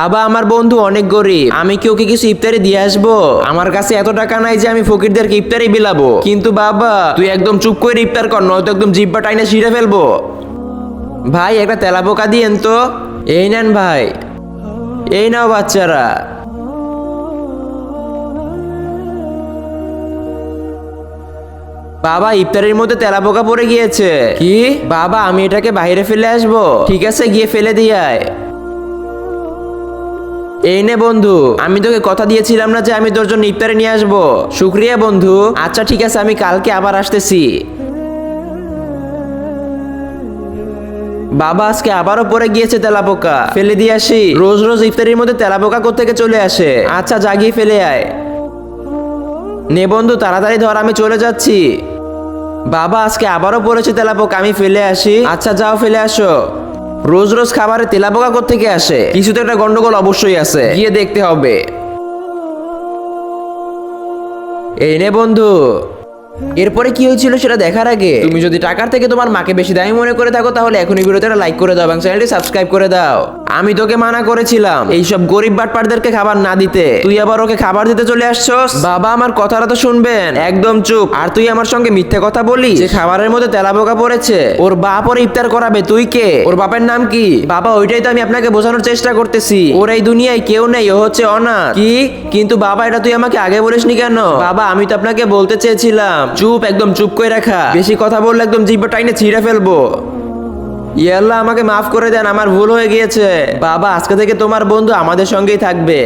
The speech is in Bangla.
বাবা আমার বন্ধু অনেক গরিব। আমি কি ওকে কিছু ইফতারি দিয়ে আসব? আমার কাছে এত টাকা নাই যে আমি ফকিরদেরকে ইফতারি বিলাবো। কিন্তু বাবা, তুই একদম চুপ করে ইফতার কর, নয়তো একদম জিব্বা টাইনে ছিঁড়ে ফেলব। ভাই, একটা তেলা পোকা দিয়েন তো। এই নেন ভাই। এই নাও বাচ্চারা। বাবা, ইফতারের মধ্যে তেলা পোকা পড়ে গিয়েছে। কি? বাবা, আমি এটাকে বাইরে ফেলে আসব। ঠিক আছে, গিয়ে ফেলে দিয়ে আয়। এই নে বন্ধু, আমি তোকে কথা দিয়েছিলাম না যে আমি তোর জন্য ইফতারে নিয়ে আসব। শুক্রিয়া বন্ধু। আচ্ছা ঠিক আছে, আমি কালকে আবার আসতেছি। বাবা আজকে আবারও পরে গিয়েছে তেলাপোকা। ফেলে দিয়ে আসি। রোজ রোজ ইফতারির মধ্যে তেলাপোকা কোথেকে চলে আসে? আচ্ছা জাগিয়ে ফেলে আয়। নে বন্ধু, তাড়াতাড়ি ধর, আমি চলে যাচ্ছি। বাবা আজকে আবারও পড়েছে তেলাপোকা, আমি ফেলে আসি। আচ্ছা যাও, ফেলে আসো। রোজ রোজ খাবারে তেলাপোকা কোথেকে আসে? কিছু তো একটা গন্ডগোল অবশ্যই আছে। গিয়ে দেখতে হবে। এই নে বন্ধু। এরপরে কি হয়েছিল সেটা দেখার আগে, তুমি যদি টাকার থেকে তোমার মাকে বেশি দামি মনে করে থাকো, তাহলে এখনই ভিডিওতে লাইক করে দাও এবং চ্যানেলটি সাবস্ক্রাইব করে দাও। আমি তোকে মানা করেছিলাম এইসব গরিব বাটপারদেরকে খাবার না দিতে। তুই আবার ওকে খাবার দিতে চলে আসছস? বাবা আমার কথাটা তো শুনবেন, একদম চুপ। আর তুই আমার সঙ্গে মিথ্যে কথা বলি যে খাবারের মধ্যে তেলা পোকা পড়েছে। ওর বাপ ওর ইফতার করাবে, তুই কে? ওর বাপের নাম কি? বাবা, ওইটাই তো আমি আপনাকে বোঝানোর চেষ্টা করতেছি। ওর এই দুনিয়ায় কেউ নেই, ও হচ্ছে অনাথ। কি? কিন্তু বাবা, এটা তুই আমাকে আগে বলিসনি কেন? বাবা, আমি তো আপনাকে বলতে চেয়েছিলাম। চুপ, একদম চুপ করে রাখা। বেশি কথা বললে একদম জিব্বা টাইনে ছিঁড়ে ফেলব। ইয়াল্লাহ আমাকে মাফ করে দেন, আমার ভুল হয়ে গিয়েছে। বাবা, আজকে থেকে তোমার বন্ধু আমাদের সঙ্গেই থাকবে।